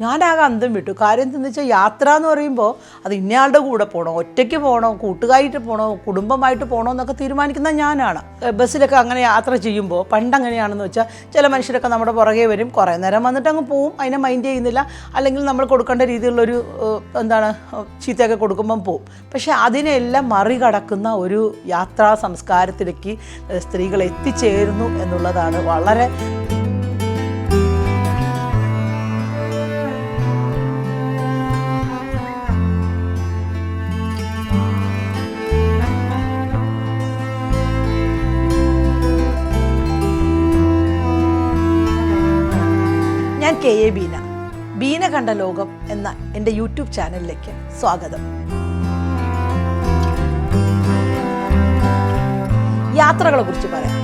ഞാനാകെ അന്തം വിട്ടു. കാര്യം എന്തെന്ന് വെച്ചാൽ യാത്ര എന്ന് പറയുമ്പോൾ അത് ഇന്നയാളുടെ കൂടെ പോകണോ ഒറ്റയ്ക്ക് പോകണോ കൂട്ടുകാരായിട്ട് പോകണോ കുടുംബമായിട്ട് പോകണോ എന്നൊക്കെ തീരുമാനിക്കുന്ന ഞാനാണ്. ബസ്സിലൊക്കെ അങ്ങനെ യാത്ര ചെയ്യുമ്പോൾ പണ്ട് അങ്ങനെയാണെന്ന് വെച്ചാൽ ചില മനുഷ്യരൊക്കെ നമ്മുടെ പുറകെ വരും. കുറേ നേരം വന്നിട്ട് അങ്ങ് പോവും. അതിനെ മൈൻഡ് ചെയ്യുന്നില്ല. അല്ലെങ്കിൽ നമ്മൾ കൊടുക്കേണ്ട രീതിയിലുള്ളൊരു എന്താണ് ചീത്തയൊക്കെ കൊടുക്കുമ്പം പോവും. പക്ഷേ അതിനെല്ലാം മറികടക്കുന്ന ഒരു യാത്രാ സംസ്കാരത്തിലേക്ക് സ്ത്രീകൾ എത്തിച്ചേരുന്നു എന്നുള്ളതാണ് വളരെ കെ എ ബീന ബീന കണ്ട ലോകം എന്ന എന്റെ യൂട്യൂബ് ചാനലിലേക്ക് സ്വാഗതം. യാത്രകളെ കുറിച്ച് പറയാം.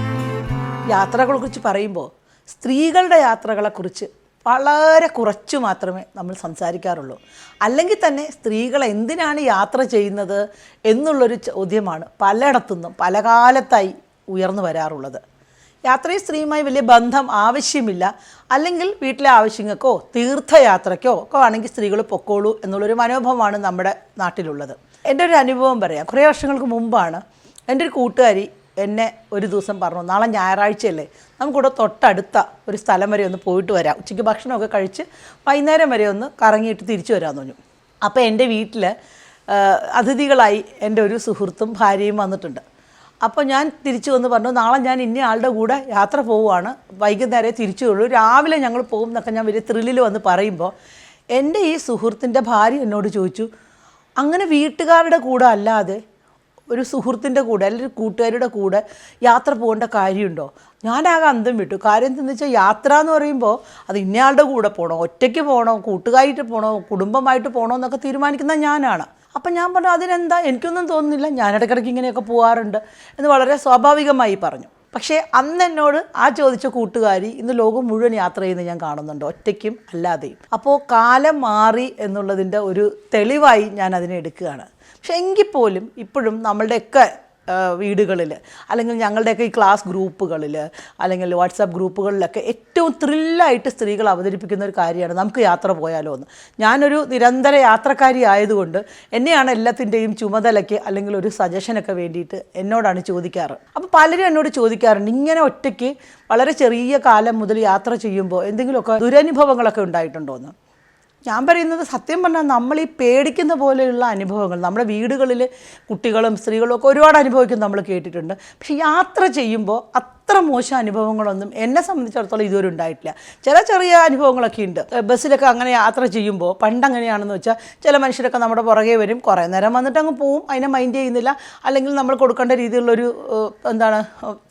യാത്രകളെ കുറിച്ച് പറയുമ്പോൾ സ്ത്രീകളുടെ യാത്രകളെക്കുറിച്ച് വളരെ കുറച്ച് മാത്രമേ നമ്മൾ സംസാരിക്കാറുള്ളൂ. അല്ലെങ്കിൽ തന്നെ സ്ത്രീകൾ എന്തിനാണ് യാത്ര ചെയ്യുന്നത് എന്നുള്ളൊരു ചോദ്യമാണ് പലയിടത്തുനിന്നും പല കാലത്തായി ഉയർന്നു വരാറുള്ളത്. യാത്രയും സ്ത്രീയുമായി വലിയ ബന്ധം ആവശ്യമില്ല. അല്ലെങ്കിൽ വീട്ടിലെ ആവശ്യങ്ങൾക്കോ തീർത്ഥയാത്രയ്ക്കോ ഒക്കെ ആണെങ്കിൽ സ്ത്രീകൾ പൊക്കോളൂ എന്നുള്ളൊരു മനോഭാവമാണ് നമ്മുടെ നാട്ടിലുള്ളത്. എന്റെ ഒരു അനുഭവം പറയാം. കുറേ വർഷങ്ങൾക്ക് മുമ്പാണ് എന്റെ ഒരു കൂട്ടുകാരി എന്നെ ഒരു ദിവസം പറഞ്ഞു നാളെ ഞായറാഴ്ചയല്ലേ നമുക്കിവിടെ തൊട്ടടുത്ത ഒരു സ്ഥലം വരെ ഒന്ന് പോയിട്ട് വരാം. ഉച്ചയ്ക്ക് ഭക്ഷണമൊക്കെ കഴിച്ച് വൈകുന്നേരം വരെ ഒന്ന് കറങ്ങിയിട്ട് തിരിച്ചു വരാമെന്ന് പറഞ്ഞു. അപ്പോൾ എന്റെ വീട്ടിൽ അതിഥികളായി എന്റെ ഒരു സുഹൃത്തും ഭാര്യയും വന്നിട്ടുണ്ട്. അപ്പോൾ ഞാൻ തിരിച്ചു വന്ന് പറഞ്ഞു നാളെ ഞാൻ ഇന്ന ആളുടെ കൂടെ യാത്ര പോവുകയാണ്. വൈകുന്നേരം തിരിച്ചു വരുള്ളൂ. രാവിലെ ഞങ്ങൾ പോകും എന്നൊക്കെ ഞാൻ വലിയ ത്രില്ലിൽ വന്ന് പറയുമ്പോൾ എന്റെ ഈ സുഹൃത്തിന്റെ ഭാര്യ എന്നോട് ചോദിച്ചു അങ്ങനെ വീട്ടുകാരുടെ കൂടെ അല്ലാതെ ഒരു സുഹൃത്തിന്റെ കൂടെ അല്ലെങ്കിൽ കൂട്ടുകാരുടെ കൂടെ യാത്ര പോകേണ്ട കാര്യമുണ്ടോ? ഞാനാകെ അന്തം വിട്ടു. കാര്യം എന്തെന്ന് വെച്ചാൽ യാത്ര എന്ന് പറയുമ്പോൾ അത് ഇന്നയാളുടെ കൂടെ പോകണോ ഒറ്റയ്ക്ക് പോകണോ കൂട്ടുകാരായിട്ട് പോകണോ കുടുംബമായിട്ട് പോകണോ എന്നൊക്കെ തീരുമാനിക്കുന്ന ഞാനാണ്. അപ്പം ഞാൻ പറഞ്ഞു അതിനെന്താ? എനിക്കൊന്നും തോന്നുന്നില്ല. ഞാൻ ഇടയ്ക്കിടയ്ക്ക് ഇങ്ങനെയൊക്കെ പോകാറുണ്ട് എന്ന് വളരെ സ്വാഭാവികമായി പറഞ്ഞു. പക്ഷേ അന്ന് എന്നോട് ആ ചോദിച്ച കൂട്ടുകാരി ഇന്ന് ലോകം മുഴുവൻ യാത്ര ചെയ്യുന്നത് ഞാൻ കാണുന്നുണ്ട് ഒറ്റയ്ക്കും അല്ലാതെയും. അപ്പോൾ കാലം മാറി എന്നുള്ളതിന്റെ ഒരു തെളിവായി ഞാൻ അതിനെ എടുക്കുകയാണ്. പക്ഷെ എങ്കിൽ പോലും ഇപ്പോഴും നമ്മളുടെയൊക്കെ വീടുകളിൽ. അല്ലെങ്കിൽ ഞങ്ങളുടെയൊക്കെ ഈ ക്ലാസ് ഗ്രൂപ്പുകളിൽ അല്ലെങ്കിൽ വാട്സാപ്പ് ഗ്രൂപ്പുകളിലൊക്കെ ഏറ്റവും ത്രില്ലായിട്ട് സ്ത്രീകൾ അവതരിപ്പിക്കുന്ന ഒരു കാര്യമാണ് നമുക്ക് യാത്ര പോയാലോ എന്ന്. ഞാനൊരു നിരന്തര യാത്രക്കാരി ആയതുകൊണ്ട് എന്നെയാണ് എല്ലാത്തിന്റെയും ചുമതലയ്ക്ക് അല്ലെങ്കിൽ ഒരു സജഷനൊക്കെ വേണ്ടിയിട്ട് എന്നോടാണ് ചോദിക്കാറ്. അപ്പോൾ പലരും എന്നോട് ചോദിക്കാറുണ്ട് ഇങ്ങനെ ഒറ്റയ്ക്ക് വളരെ ചെറിയ കാലം മുതൽ യാത്ര ചെയ്യുമ്പോൾ എന്തെങ്കിലുമൊക്കെ ദുരനുഭവങ്ങളൊക്കെ ഉണ്ടായിട്ടുണ്ടോ എന്ന്? ഞാൻ പറയുന്നത് സത്യം പറഞ്ഞാൽ നമ്മൾ ഈ പേടിക്കുന്ന പോലെയുള്ള അനുഭവങ്ങൾ നമ്മുടെ വീടുകളിൽ കുട്ടികളും സ്ത്രീകളും ഒക്കെ ഒരുപാട് അനുഭവിക്കും നമ്മൾ കേട്ടിട്ടുണ്ട്. പക്ഷേ യാത്ര ചെയ്യുമ്പോൾ അത്ര മോശം അനുഭവങ്ങളൊന്നും എന്നെ സംബന്ധിച്ചിടത്തോളം ഇതുവരെ ഉണ്ടായിട്ടില്ല. ചില ചെറിയ അനുഭവങ്ങളൊക്കെ ഉണ്ട്. ബസ്സിലൊക്കെ അങ്ങനെ യാത്ര ചെയ്യുമ്പോൾ പണ്ട് അങ്ങനെയാണെന്ന് വെച്ചാൽ ചില മനുഷ്യരൊക്കെ നമ്മുടെ പുറകെ വരും കുറേ നേരം വന്നിട്ട് അങ്ങ് പോവും അതിനെ മൈൻഡ് ചെയ്യുന്നില്ല. അല്ലെങ്കിൽ നമ്മൾ കൊടുക്കേണ്ട രീതിയിലുള്ളൊരു എന്താണ്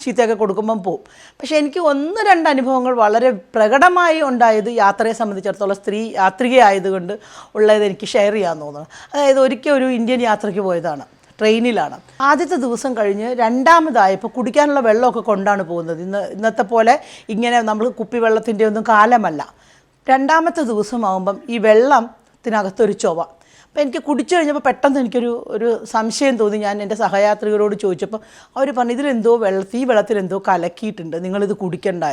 ചീത്തയൊക്കെ കൊടുക്കുമ്പം പോവും. പക്ഷേ എനിക്ക് ഒന്ന് രണ്ട് അനുഭവങ്ങൾ വളരെ പ്രകടമായി ഉണ്ടായത് യാത്രയെ സംബന്ധിച്ചിടത്തോളം സ്ത്രീ യാത്രികയായതുകൊണ്ട് ഉള്ളത് എനിക്ക് ഷെയർ ചെയ്യാൻ തോന്നുന്നു. അതായത് ഒരിക്കൽ ഒരു ഇന്ത്യൻ യാത്രയ്ക്ക് പോയതാണ്. ട്രെയിനിലാണ്. ആദ്യത്തെ ദിവസം കഴിഞ്ഞ് രണ്ടാമതായപ്പോൾ കുടിക്കാനുള്ള വെള്ളമൊക്കെ കൊണ്ടാണ് പോകുന്നത്. ഇന്ന് ഇന്നത്തെ പോലെ ഇങ്ങനെ നമ്മൾ കുപ്പി കുപ്പിവെള്ളത്തിന്റെ ഒന്നും കാലമല്ല. രണ്ടാമത്തെ ദിവസമാകുമ്പം ഈ വെള്ളത്തിനകത്തൊരു ചൊവ അപ്പോൾ എനിക്ക് കുടിച്ചു കഴിഞ്ഞപ്പോൾ പെട്ടെന്ന് എനിക്കൊരു ഒരു സംശയം തോന്നി. ഞാൻ എന്റെ സഹയാത്രികരോട് ചോദിച്ചപ്പോൾ അവർ പറഞ്ഞു ഇതിലെന്തോ വെള്ളത്തിൽ ഈ വെള്ളത്തിൽ എന്തോ കലക്കിയിട്ടുണ്ട് നിങ്ങളിത് കുടിക്കണ്ട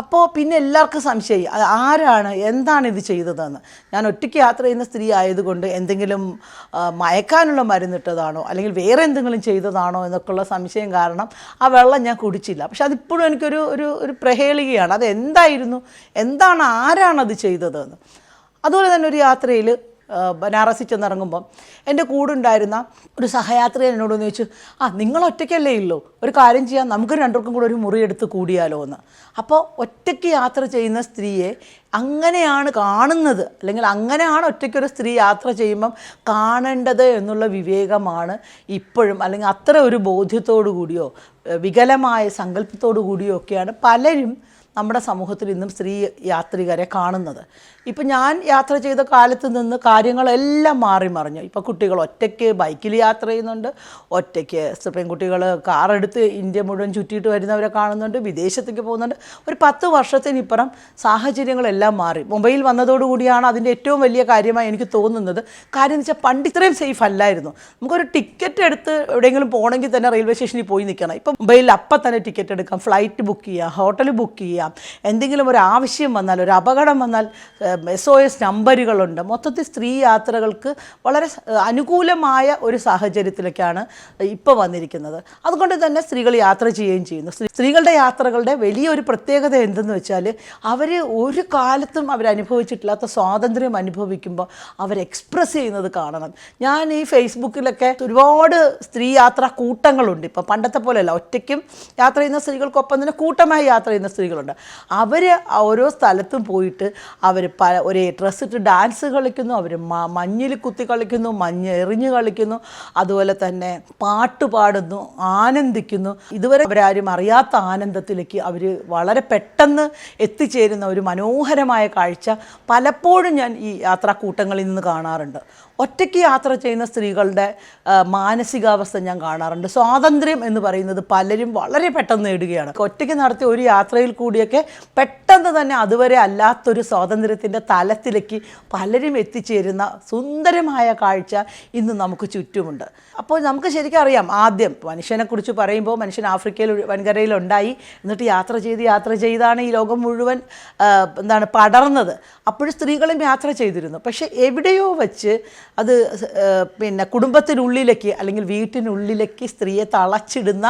അപ്പോൾ പിന്നെ എല്ലാവർക്കും സംശയം ആരാണ് എന്താണ് ഇത് ചെയ്തതെന്ന്. ഞാൻ ഒറ്റയ്ക്ക് യാത്ര ചെയ്യുന്ന സ്ത്രീ ആയതുകൊണ്ട് എന്തെങ്കിലും മയക്കാനുള്ള മരുന്നിട്ടതാണോ അല്ലെങ്കിൽ വേറെ എന്തെങ്കിലും ചെയ്തതാണോ എന്നൊക്കെയുള്ള സംശയം കാരണം ആ വെള്ളം ഞാൻ കുടിച്ചില്ല. പക്ഷെ അതിപ്പോഴും എനിക്കൊരു ഒരു ഒരു പ്രഹേളികയാണ്. അത് എന്തായിരുന്നു എന്താണ് ആരാണത് ചെയ്തതെന്ന്. അതുപോലെ തന്നെ ഒരു യാത്രയിൽ ബനാറസിൽ ചെന്നിറങ്ങുമ്പം എന്റെ കൂടെ ഉണ്ടായിരുന്ന ഒരു സഹയാത്രി എന്നോട് ചോദിച്ചു ആ നിങ്ങൾ ഒറ്റയ്ക്കല്ലേ ഉള്ളൂ ഒരു കാര്യം ചെയ്യാം നമുക്ക് രണ്ടുപേർക്കും കൂടെ ഒരു മുറി എടുത്ത് കൂടിയാലോ എന്ന്. അപ്പോൾ ഒറ്റയ്ക്ക് യാത്ര ചെയ്യുന്ന സ്ത്രീയെ അങ്ങനെയാണ് കാണുന്നത്. അല്ലെങ്കിൽ അങ്ങനെയാണ് ഒറ്റയ്ക്കൊരു സ്ത്രീ യാത്ര ചെയ്യുമ്പം കാണേണ്ടത് എന്നുള്ള വിവേകമാണ് ഇപ്പോഴും അല്ലെങ്കിൽ അത്ര ഒരു ബോധ്യത്തോടു കൂടിയോ വികലമായ സങ്കല്പത്തോടു കൂടിയോ ഒക്കെയാണ് പലരും നമ്മുടെ സമൂഹത്തിൽ ഇന്നും സ്ത്രീ യാത്രികരെ കാണുന്നത്. ഇപ്പം ഞാൻ യാത്ര ചെയ്ത കാലത്ത് നിന്ന് കാര്യങ്ങളെല്ലാം മാറി മറിഞ്ഞു. ഇപ്പോൾ കുട്ടികൾ ഒറ്റയ്ക്ക് ബൈക്കിൽ യാത്ര ചെയ്യുന്നുണ്ട്. ഒറ്റയ്ക്ക് പെൺകുട്ടികൾ കാറെടുത്ത് ഇന്ത്യ മുഴുവൻ ചുറ്റിയിട്ട് വരുന്നവരെ കാണുന്നുണ്ട്. വിദേശത്തേക്ക് പോകുന്നുണ്ട്. ഒരു പത്ത് വർഷത്തിനിപ്പുറം സാഹചര്യങ്ങളെല്ലാം മാറി. മൊബൈൽ വന്നതോടുകൂടിയാണ് അതിന്റെ ഏറ്റവും വലിയ കാര്യമായി എനിക്ക് തോന്നുന്നത്. കാര്യം എന്ന് വെച്ചാൽ പണ്ട് ഇത്രയും സേഫ് അല്ലായിരുന്നു. നമുക്കൊരു ടിക്കറ്റ് എടുത്ത് എവിടെയെങ്കിലും പോകണമെങ്കിൽ തന്നെ റെയിൽവേ സ്റ്റേഷനിൽ പോയി നിൽക്കണം. ഇപ്പം മൊബൈലിൽ അപ്പം തന്നെ ടിക്കറ്റ് എടുക്കാം. ഫ്ലൈറ്റ് ബുക്ക് ചെയ്യാം. ഹോട്ടൽ ബുക്ക് ചെയ്യാം. ചെയ്യാം. എന്തെങ്കിലും ഒരു ആവശ്യം വന്നാൽ ഒരു അപകടം വന്നാൽ എസ് ഒ എസ് നമ്പറുകളുണ്ട് മൊത്തത്തിൽ സ്ത്രീ യാത്രകൾക്ക് വളരെ അനുകൂലമായ ഒരു സാഹചര്യത്തിലേക്കാണ് ഇപ്പോൾ വന്നിരിക്കുന്നത്. അതുകൊണ്ട് തന്നെ സ്ത്രീകൾ യാത്ര ചെയ്യുകയും ചെയ്യുന്നു. സ്ത്രീകളുടെ യാത്രകളുടെ വലിയൊരു പ്രത്യേകത എന്തെന്ന് വെച്ചാൽ അവർ ഒരു കാലത്തും അവരനുഭവിച്ചിട്ടില്ലാത്ത സ്വാതന്ത്ര്യം അനുഭവിക്കുമ്പോൾ അവർ എക്സ്പ്രസ് ചെയ്യുന്നത് കാണണം. ഞാൻ ഈ ഫേസ്ബുക്കിലൊക്കെ ഒരുപാട് സ്ത്രീ യാത്രാ കൂട്ടങ്ങളുണ്ട്. ഇപ്പോൾ പണ്ടത്തെ പോലെയല്ല. ഒറ്റയ്ക്കും യാത്ര ചെയ്യുന്ന സ്ത്രീകൾക്കൊപ്പം തന്നെ കൂട്ടമായി യാത്ര ചെയ്യുന്ന സ്ത്രീകളുണ്ട്. അവർ ഓരോ സ്ഥലത്തും പോയിട്ട് അവർ പ ഒരേ ഡ്രസ്സ് ഇട്ട് ഡാൻസ് കളിക്കുന്നു അവർ മഞ്ഞിൽ കുത്തി കളിക്കുന്നു മഞ്ഞ് എറിഞ്ഞ് കളിക്കുന്നു അതുപോലെ തന്നെ പാട്ട് പാടുന്നു ആനന്ദിക്കുന്നു. ഇതുവരെ അവരാരും അറിയാത്ത ആനന്ദത്തിലേക്ക് അവർ വളരെ പെട്ടെന്ന് എത്തിച്ചേരുന്ന ഒരു മനോഹരമായ കാഴ്ച പലപ്പോഴും ഞാൻ ഈ യാത്രാ കൂട്ടങ്ങളിൽ നിന്ന് കാണാറുണ്ട്. ഒറ്റയ്ക്ക് യാത്ര ചെയ്യുന്ന സ്ത്രീകളുടെ മാനസികാവസ്ഥ ഞാൻ കാണാറുണ്ട്. സ്വാതന്ത്ര്യം എന്ന് പറയുന്നത് പലരും വളരെ പെട്ടെന്ന് നേടുകയാണ്. ഒറ്റയ്ക്ക് നടത്തിയ ഒരു യാത്രയിൽ കൂടിയൊക്കെ പെട്ടെന്ന് തന്നെ അതുവരെ അല്ലാത്തൊരു സ്വാതന്ത്ര്യത്തിന്റെ തലത്തിലേക്ക് പലരും എത്തിച്ചേരുന്ന സുന്ദരമായ കാഴ്ച ഇന്ന് നമുക്ക് ചുറ്റുമുണ്ട്. അപ്പോൾ നമുക്ക് ശരിക്കും അറിയാം ആദ്യം മനുഷ്യനെക്കുറിച്ച് പറയുമ്പോൾ മനുഷ്യൻ ആഫ്രിക്കയിൽ വൻകരയിലുണ്ടായി എന്നിട്ട് യാത്ര ചെയ്ത് യാത്ര ചെയ്താണ് ഈ ലോകം മുഴുവൻ എന്താണ് പടർന്നത്. അപ്പോഴും സ്ത്രീകളും യാത്ര ചെയ്തിരുന്നു. പക്ഷേ എവിടെയോ വച്ച് അത് പിന്നെ കുടുംബത്തിനുള്ളിലേക്ക് അല്ലെങ്കിൽ വീട്ടിനുള്ളിലേക്ക് സ്ത്രീയെ തളച്ചിടുന്ന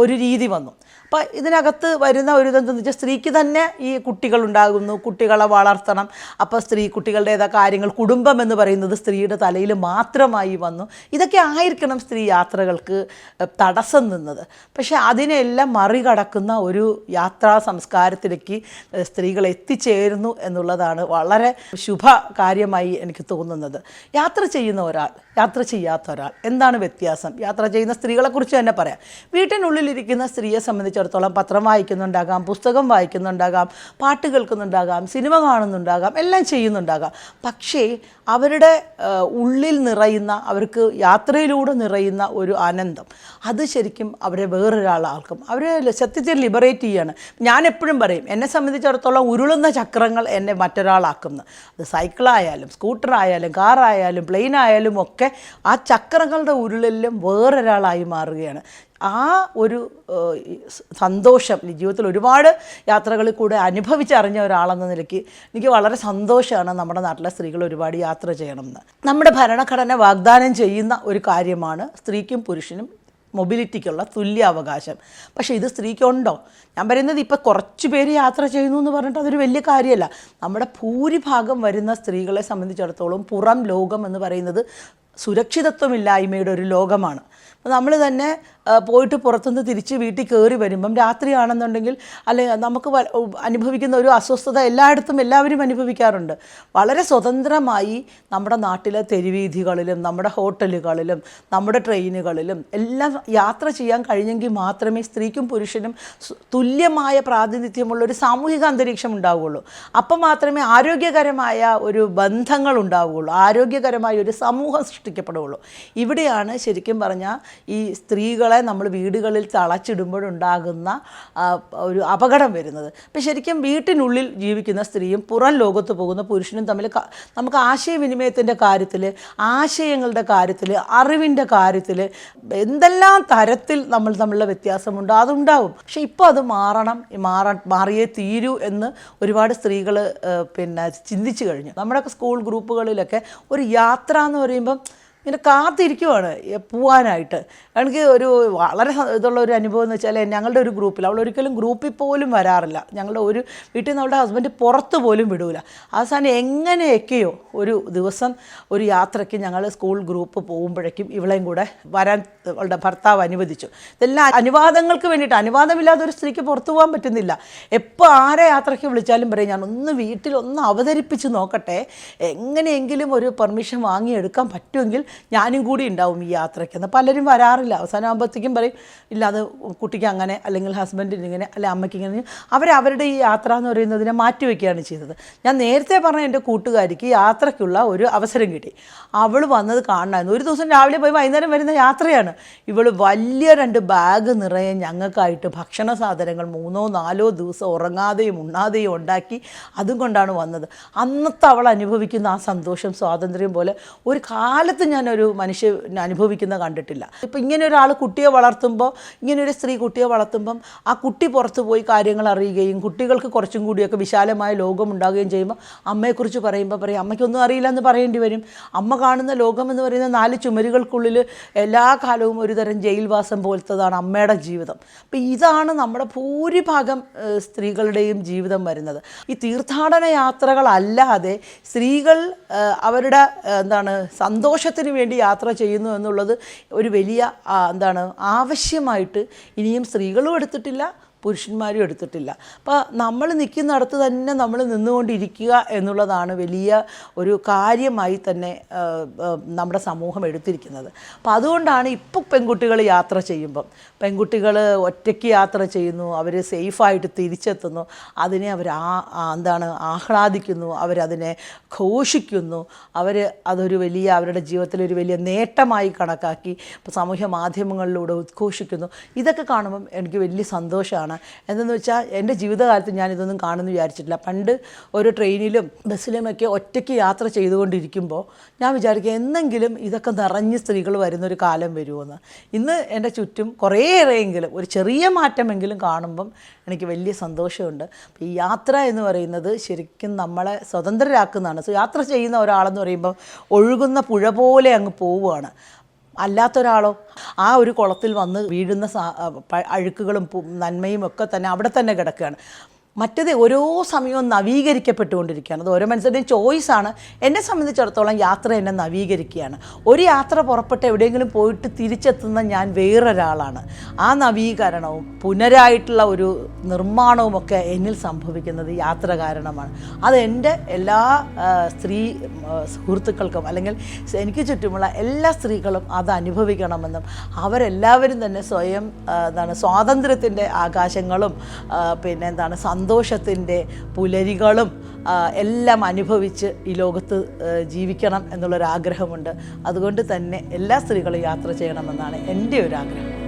ഒരു രീതി വന്നു. അപ്പോൾ ഇതിനകത്ത് വരുന്ന ഒരു ഇതെന്തെന്ന് വെച്ചാൽ സ്ത്രീക്ക് തന്നെ ഈ കുട്ടികളുണ്ടാകുന്നു കുട്ടികളെ വളർത്തണം. അപ്പോൾ സ്ത്രീ കുട്ടികളുടേതാ കാര്യങ്ങൾ കുടുംബം എന്ന് പറയുന്നത് സ്ത്രീയുടെ തലയിൽ മാത്രമായി വന്നു. ഇതൊക്കെ ആയിരിക്കണം സ്ത്രീ യാത്രകൾക്ക് തടസ്സം നിന്നത്. പക്ഷേ അതിനെല്ലാം മറികടക്കുന്ന ഒരു യാത്രാ സംസ്കാരത്തിലേക്ക് സ്ത്രീകൾ എത്തിച്ചേരുന്നു എന്നുള്ളതാണ് വളരെ ശുഭ കാര്യമായി എനിക്ക് തോന്നുന്നത്. യാത്ര ചെയ്യുന്ന ഒരാൾ യാത്ര ചെയ്യാത്ത ഒരാൾ എന്താണ് വ്യത്യാസം? യാത്ര ചെയ്യുന്ന സ്ത്രീകളെക്കുറിച്ച് തന്നെ പറയാം. വീട്ടിനുള്ളിലിരിക്കുന്ന സ്ത്രീയെ സംബന്ധിച്ചിടത്തോളം പത്രം വായിക്കുന്നുണ്ടാകാം പുസ്തകം വായിക്കുന്നുണ്ടാകാം പാട്ട് കേൾക്കുന്നുണ്ടാകാം സിനിമ കാണുന്നുണ്ടാകാം എല്ലാം ചെയ്യുന്നുണ്ടാകാം. പക്ഷേ അവരുടെ ഉള്ളിൽ നിറയുന്ന അവർക്ക് യാത്രയിലൂടെ നിറയുന്ന ഒരു ആനന്ദം. അത് ശരിക്കും അവരെ വേറൊരാളാൾക്കും അവരെ സത്യത്തിൽ ലിബറേറ്റ് ചെയ്യാണ്. ഞാൻ എപ്പോഴും പറയും എന്നെ സംബന്ധിച്ചിടത്തോളം ഉരുളുന്ന ചക്രങ്ങൾ എന്നെ മറ്റൊരാളാക്കുന്നു. അത് സൈക്കിളായാലും സ്കൂട്ടറായാലും കാറായാലും പ്ലെയിനായാലും ഒക്കെ ആ ചക്രങ്ങളുടെ ഉരുളിലും വേറൊരാളായി മാറുകയാണ്. ആ ഒരു സന്തോഷം ജീവിതത്തിൽ ഒരുപാട് യാത്രകളിൽ കൂടെ അനുഭവിച്ചറിഞ്ഞ ഒരാളെന്ന നിലയ്ക്ക് എനിക്ക് വളരെ സന്തോഷമാണ് നമ്മുടെ നാട്ടിലെ സ്ത്രീകൾ ഒരുപാട് യാത്ര ചെയ്യണമെന്ന്. നമ്മുടെ ഭരണഘടന വാഗ്ദാനം ചെയ്യുന്ന ഒരു കാര്യമാണ് സ്ത്രീക്കും പുരുഷനും മൊബിലിറ്റിക്കുള്ള തുല്യ അവകാശം പക്ഷേ ഇത് സ്ത്രീക്കുണ്ടോ? ഞാൻ പറയുന്നത് ഇപ്പോൾ കുറച്ച് പേര് യാത്ര ചെയ്യുന്നു എന്ന് പറഞ്ഞിട്ട് അതൊരു വലിയ കാര്യമല്ല. നമ്മുടെ ഭൂരിഭാഗം വരുന്ന സ്ത്രീകളെ സംബന്ധിച്ചിടത്തോളം പുറം ലോകം എന്ന് പറയുന്നത് സുരക്ഷിതത്വമില്ലായ്മയുടെ ഒരു ലോകമാണ്. അപ്പോൾ നമ്മൾ തന്നെ പോയിട്ട് പുറത്തുനിന്ന് തിരിച്ച് വീട്ടിൽ കയറി വരുമ്പം രാത്രിയാണെന്നുണ്ടെങ്കിൽ അല്ലെ നമുക്ക് അനുഭവിക്കുന്ന ഒരു അസ്വസ്ഥത എല്ലായിടത്തും എല്ലാവരും അനുഭവിക്കാറുണ്ട്. വളരെ സ്വതന്ത്രമായി നമ്മുടെ നാട്ടിലെ തെരുവീഥികളിലും നമ്മുടെ ഹോട്ടലുകളിലും നമ്മുടെ ട്രെയിനുകളിലും എല്ലാം യാത്ര ചെയ്യാൻ കഴിഞ്ഞെങ്കിൽ മാത്രമേ സ്ത്രീക്കും പുരുഷനും തുല്യമായ പ്രാതിനിധ്യമുള്ള ഒരു സാമൂഹിക അന്തരീക്ഷം ഉണ്ടാവുകയുള്ളൂ. അപ്പം മാത്രമേ ആരോഗ്യകരമായ ഒരു ബന്ധങ്ങൾ ഉണ്ടാവുകയുള്ളൂ. ആരോഗ്യകരമായ ഒരു സമൂഹം സൃഷ്ടിക്കപ്പെടുകയുള്ളൂ. ഇവിടെയാണ് ശരിക്കും പറഞ്ഞാൽ ഈ സ്ത്രീകളെ നമ്മൾ വീടുകളിൽ തളച്ചിടുമ്പോഴുണ്ടാകുന്ന ഒരു അപകടം വരുന്നത്. അപ്പം ശരിക്കും വീട്ടിനുള്ളിൽ ജീവിക്കുന്ന സ്ത്രീയും പുറം ലോകത്ത് പോകുന്ന പുരുഷനും തമ്മിൽ നമുക്ക് ആശയവിനിമയത്തിന്റെ കാര്യത്തിൽ ആശയങ്ങളുടെ കാര്യത്തിൽ അറിവിന്റെ കാര്യത്തിൽ എന്തെല്ലാം തരത്തിൽ നമ്മൾ തമ്മിലുള്ള വ്യത്യാസമുണ്ടോ അതുണ്ടാവും. പക്ഷേ ഇപ്പോൾ അത് മാറണം മാറ മാറിയേ തീരൂ എന്ന് ഒരുപാട് സ്ത്രീകൾ പിന്നെ ചിന്തിച്ചു കഴിഞ്ഞു. നമ്മുടെയൊക്കെ സ്കൂൾ ഗ്രൂപ്പുകളിലൊക്കെ ഒരു യാത്ര എന്ന് പറയുമ്പം ഇങ്ങനെ കാത്തിരിക്കുവാണ് പോവാനായിട്ട്. എനിക്ക് ഒരു വളരെ ഇതുള്ള ഒരു അനുഭവം എന്ന് വെച്ചാൽ ഞങ്ങളുടെ ഒരു ഗ്രൂപ്പിൽ അവൾ ഒരിക്കലും ഗ്രൂപ്പിൽ പോലും വരാറില്ല. ഞങ്ങളുടെ ഒരു വീട്ടിൽ നിന്ന് അവളുടെ ഹസ്ബൻഡ് പുറത്ത് പോലും വിടൂല. അവസാനം എങ്ങനെയൊക്കെയോ ഒരു ദിവസം ഒരു യാത്രയ്ക്ക് ഞങ്ങൾ സ്കൂൾ ഗ്രൂപ്പ് പോകുമ്പോഴേക്കും ഇവളെയും കൂടെ വരാൻ അവളുടെ ഭർത്താവ് അനുവദിച്ചു. ഇതെല്ലാം അനുവാദങ്ങൾക്ക് വേണ്ടിയിട്ട് അനുവാദമില്ലാതെ ഒരു സ്ത്രീക്ക് പുറത്തു പോകാൻ പറ്റുന്നില്ല. എപ്പോൾ ആരെ യാത്രയ്ക്ക് വിളിച്ചാലും പറയും ഞാൻ ഒന്ന് വീട്ടിൽ ഒന്ന് അവതരിപ്പിച്ച് നോക്കട്ടെ. എങ്ങനെയെങ്കിലും ഒരു പെർമിഷൻ വാങ്ങിയെടുക്കാൻ പറ്റുമെങ്കിൽ ഞാനും കൂടി ഉണ്ടാവും ഈ യാത്രയ്ക്ക്. എന്ന് പലരും വരാറില്ല. അവസാനം ആകുമ്പോഴത്തേക്കും പറയും ഇല്ല അത് കുട്ടിക്ക് അങ്ങനെ അല്ലെങ്കിൽ ഹസ്ബൻഡിന് ഇങ്ങനെ അല്ലെ അമ്മയ്ക്ക് ഇങ്ങനെ. അവർ അവരുടെ ഈ യാത്ര എന്ന് പറയുന്നതിനെ മാറ്റിവെക്കുകയാണ് ചെയ്തത്. ഞാൻ നേരത്തെ പറഞ്ഞ എന്റെ കൂട്ടുകാരിക്ക് യാത്രയ്ക്കുള്ള ഒരു അവസരം കിട്ടി. അവൾ വന്നത് കാണണമായിരുന്നു. ഒരു ദിവസം രാവിലെ പോയി വൈകുന്നേരം വരുന്ന യാത്രയാണ്. ഇവൾ വലിയ രണ്ട് ബാഗ് നിറയെ ഞങ്ങൾക്കായിട്ട് ഭക്ഷണ സാധനങ്ങൾ മൂന്നോ നാലോ ദിവസം ഉറങ്ങാതെയും ഉണ്ണാതെയും ഉണ്ടാക്കി അതും കൊണ്ടാണ് വന്നത്. അന്നത്തെ അവൾ അനുഭവിക്കുന്ന ആ സന്തോഷം സ്വാതന്ത്ര്യം പോലെ ഒരു കാലത്ത് ഞാൻ ഞാനൊരു മനുഷ്യൻ അനുഭവിക്കുന്ന കണ്ടിട്ടില്ല. ഇപ്പം ഇങ്ങനെ ഒരാൾ കുട്ടിയെ വളർത്തുമ്പോൾ ഇങ്ങനൊരു സ്ത്രീ കുട്ടിയെ വളർത്തുമ്പം ആ കുട്ടി പുറത്ത് പോയി കാര്യങ്ങൾ അറിയുകയും കുട്ടികൾക്ക് കുറച്ചും കൂടിയൊക്കെ വിശാലമായ ലോകം ഉണ്ടാകുകയും ചെയ്യുമ്പോൾ അമ്മയെക്കുറിച്ച് പറയുമ്പോൾ പറയും അമ്മയ്ക്കൊന്നും അറിയില്ല എന്ന് പറയേണ്ടി വരും. അമ്മ കാണുന്ന ലോകം എന്ന് പറയുന്ന നാല് ചുമരുകൾക്കുള്ളിൽ എല്ലാ കാലവും ഒരു തരം ജയിൽവാസം പോലത്തതാണ് അമ്മയുടെ ജീവിതം. അപ്പം ഇതാണ് നമ്മുടെ ഭൂരിഭാഗം സ്ത്രീകളുടെയും ജീവിതം വരുന്നത്. ഈ തീർത്ഥാടന യാത്രകളല്ലാതെ സ്ത്രീകൾ അവരുടെ എന്താണ് സന്തോഷത്തിന് വേണ്ടി യാത്ര ചെയ്യുന്നു എന്നുള്ളത് ഒരു വലിയ എന്താണ് ആവശ്യമായിട്ട് ഇനിയും സ്ത്രീകളും എടുത്തിട്ടില്ല. പുരുഷന്മാരും എടുത്തിട്ടില്ല. അപ്പോൾ നമ്മൾ നിൽക്കുന്നിടത്ത് തന്നെ നമ്മൾ നിന്നുകൊണ്ടിരിക്കുക എന്നുള്ളതാണ് വലിയ ഒരു കാര്യമായി തന്നെ നമ്മുടെ സമൂഹം എടുത്തിരിക്കുന്നത്. അപ്പോൾ അതുകൊണ്ടാണ് ഇപ്പോൾ പെൺകുട്ടികൾ യാത്ര ചെയ്യുമ്പം പെൺകുട്ടികൾ ഒറ്റയ്ക്ക് യാത്ര ചെയ്യുന്നു അവർ സേഫായിട്ട് തിരിച്ചെത്തുന്നു അതിനെ അവർ ആ, എന്താണ് ആഹ്ലാദിക്കുന്നു അവരതിനെ ഘോഷിക്കുന്നു അവർ അതൊരു വലിയ അവരുടെ ജീവിതത്തിൽ ഒരു വലിയ നേട്ടമായി കണക്കാക്കി ഇപ്പോൾ സാമൂഹ്യ മാധ്യമങ്ങളിലൂടെ ഉദ്ഘോഷിക്കുന്നു. ഇതൊക്കെ കാണുമ്പം എനിക്ക് വലിയ സന്തോഷമാണ്. എന്തെന്ന് വെച്ചാൽ എന്റെ ജീവിതകാലത്ത് ഞാൻ ഇതൊന്നും കാണുമെന്ന് വിചാരിച്ചിട്ടില്ല. പണ്ട് ഒരു ട്രെയിനിലും ബസ്സിലുമൊക്കെ ഒറ്റയ്ക്ക് യാത്ര ചെയ്തുകൊണ്ടിരിക്കുമ്പോൾ ഞാൻ വിചാരിക്കുക എന്നെങ്കിലും ഇതൊക്കെ നിറഞ്ഞ് സ്ത്രീകൾ വരുന്നൊരു കാലം വരുമെന്ന് ഇന്ന് എന്റെ ചുറ്റും കുറേയേറെയെങ്കിലും ഒരു ചെറിയ മാറ്റമെങ്കിലും കാണുമ്പം എനിക്ക് വലിയ സന്തോഷമുണ്ട്. ഈ യാത്ര എന്ന് പറയുന്നത് ശരിക്കും നമ്മളെ സ്വതന്ത്രരാക്കുന്നതാണ്. സോ യാത്ര ചെയ്യുന്ന ഒരാളെന്ന് പറയുമ്പോൾ ഒഴുകുന്ന പുഴ പോലെ അങ്ങ് പോവുകയാണ്. അല്ലാത്തൊരാളോ ആ ഒരു കുളത്തിൽ വന്ന് വീഴുന്ന അഴുക്കുകളും നന്മയും ഒക്കെ തന്നെ അവിടെ തന്നെ കിടക്കുകയാണ്. മറ്റത് ഓരോ സമയവും നവീകരിക്കപ്പെട്ടുകൊണ്ടിരിക്കുകയാണ്. അത് ഓരോ മനുഷ്യരുടെയും ചോയ്സാണ് എന്നെ സംബന്ധിച്ചിടത്തോളം യാത്ര എന്നെ നവീകരിക്കുകയാണ്. ഒരു യാത്ര പുറപ്പെട്ട് എവിടെയെങ്കിലും പോയിട്ട് തിരിച്ചെത്തുന്ന ഞാൻ വേറൊരാളാണ്. ആ നവീകരണവും പുനരായിട്ടുള്ള ഒരു നിർമ്മാണവും ഒക്കെ എന്നിൽ സംഭവിക്കുന്നത് യാത്ര കാരണമാണ്. അത് എന്റെ എല്ലാ സ്ത്രീ സുഹൃത്തുക്കൾക്കും അല്ലെങ്കിൽ എനിക്ക് ചുറ്റുമുള്ള എല്ലാ സ്ത്രീകളും അത് അനുഭവിക്കണമെന്നും അവരെല്ലാവരും തന്നെ സ്വയം എന്താണ് സ്വാതന്ത്ര്യത്തിന്റെ ആകാശങ്ങളും പിന്നെ എന്താണ് സന്തോഷത്തിന്റെ പുലരികളും എല്ലാം അനുഭവിച്ച് ഈ ലോകത്ത് ജീവിക്കണം എന്നുള്ളൊരാഗ്രഹമുണ്ട്. അതുകൊണ്ട് തന്നെ എല്ലാ സ്ത്രീകളും യാത്ര ചെയ്യണമെന്നാണ് എന്റെ ഒരു ആഗ്രഹം